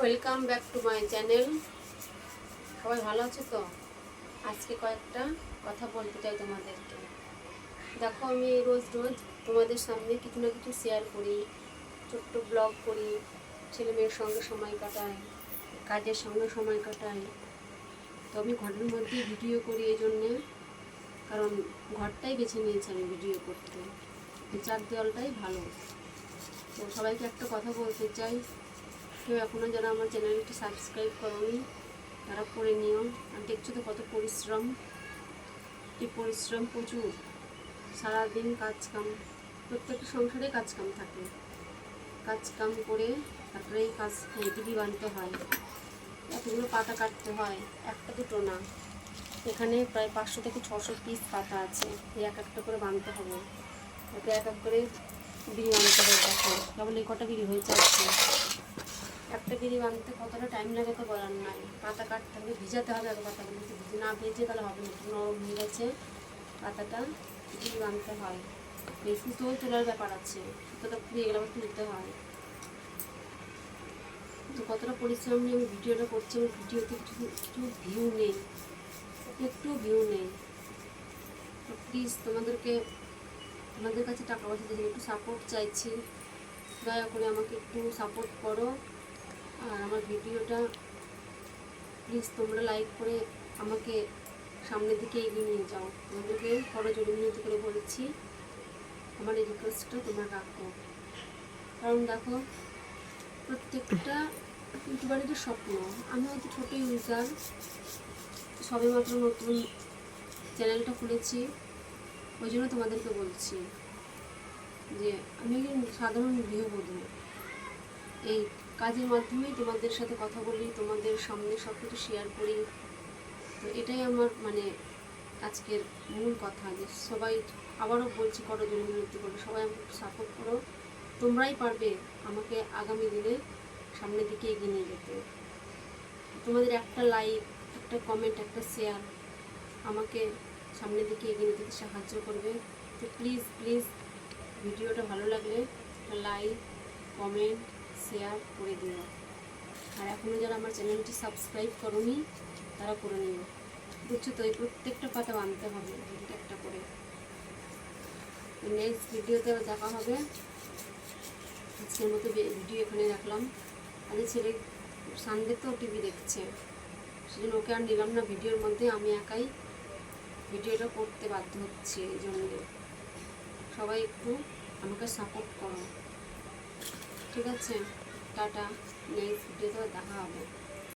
Welcome back to my channel সবাই ভালো আছো তো? আজকে কয়েকটা কথা বলতে চাই তোমাদেরকে। দেখো, আমি রোজ রোজ তোমাদের সামনে কিছু না কিছু শেয়ার করি, ছোট্ট ব্লগ করি, ছেলে মেয়ের সঙ্গে সময় কাটাই, কাজের সঙ্গে সময় কাটাই। তো আমি ঘরের মধ্যে ভিডিও করি এই জন্যে, কারণ ঘরটাই বেছে নিয়েছি আমি ভিডিও করতে। চার দেওয়ালটাই ভালো। তো সবাইকে একটা কথা বলতে চাই কেউ এখনও যারা আমার চ্যানেলটি সাবস্ক্রাইব করনি, তারা করে নিও। আর দেখছ তো কত পরিশ্রম। এই পরিশ্রম প্রচুর। সারাদিন কাজ কাম, প্রত্যেকটা সংসারে কাজ কাম থাকে। কাজ কাম করে তারপরে এই কাজ বিধি বানতে হয়। এতগুলো পাতা কাটতে হয়, একটা দুটো না। এখানে প্রায় পাঁচশো থেকে ছশো পিস পাতা আছে এক একটা করে বানতে হবে। ওতে এক এক করে বিড়ি বানতে হবে, দেখো। কেবল এই কটা বিড়ি হয়েছে আজকে। বিড়ি বানতে কতটা টাইম লাগে তো বলার নাই। পাতা কাটতে হবে, ভিজাতে হবে আগে পাতাগুলো যদি না ভেজে তাহলে হবে না, একটু নরম হয়ে গেছে পাতাটা বিড়ি বানতে হয়। এই সুতোও তোলার ব্যাপার আছে সুতোটা পুড়িয়ে গেলে আবার তুলতে হয়। তো কতটা পরিশ্রম নিয়ে আমি ভিডিওটা করছি, আমার ভিডিওতে কিছু কিছু ভিউ নেই। একটু ভিউ নেই। তো প্লিজ তোমাদেরকে, তোমাদের কাছে টাকা পয়সা দিয়ে একটু সাপোর্ট চাইছি। দয়া করে আমাকে একটু সাপোর্ট করো। ভিডিওটা প্লিজ তোমরা লাইক করে আমাকে সামনের দিকে এগিয়ে নিয়ে যাও। তোমাদেরকে বড় জোরে মিনতি করে বলেছি, আমার এই রিকোয়েস্টটা তোমরা রাখো। কারণ দেখো, প্রত্যেকটা ইউটিউবারেরই স্বপ্ন। আমি হয়তো ছোটো ইউজার সবে মাত্র নতুন চ্যানেলটা খুলেছি, ওই জন্য তোমাদেরকে বলছি যে, আমি একজন সাধারণ গৃহবধূ। এই কাজের মাধ্যমেই তোমাদের সাথে কথা বলি, তোমাদের সামনে সব কিছু শেয়ার করি। তো এটাই আমার মানে আজকের মূল কথা যে সবাই আবারও বলছি, করো জন্য বিনতি করো, সবাই আমাকে সাপোর্ট করো। তোমরাই পারবে আমাকে আগামী দিনে সামনের দিকে এগিয়ে নিয়ে যেতে। তোমাদের একটা লাইক একটা কমেন্ট একটা শেয়ার আমাকে সামনের দিকে এগিয়ে নিতে সাহায্য করবে। তো প্লিজ প্লিজ ভিডিওটা ভালো লাগলে লাইক কমেন্ট শেয়ার করে দিও। আর এখনও যারা আমার চ্যানেলটি সাবস্ক্রাইব করনি, তারা করে নিও। বুঝছ তো, এই প্রত্যেকটা পাতা আনতে হবে একটা একটা করে। নেক্সট ভিডিওতে দেখা হবে। আজকের মতো ভিডিও এখানে রাখলাম। আজ ছেলে সানডে তো টিভি দেখছে। সেজন্য ওকে আর নিলাম না ভিডিওর মধ্যে, আমি একাই ভিডিওটা করতে বাধ্য হচ্ছি এই জন্যে। সবাই একটু আমাকে সাপোর্ট করো। ঠিক আছে টাটা নেক্সট ভিডিওতে দেখা হবে।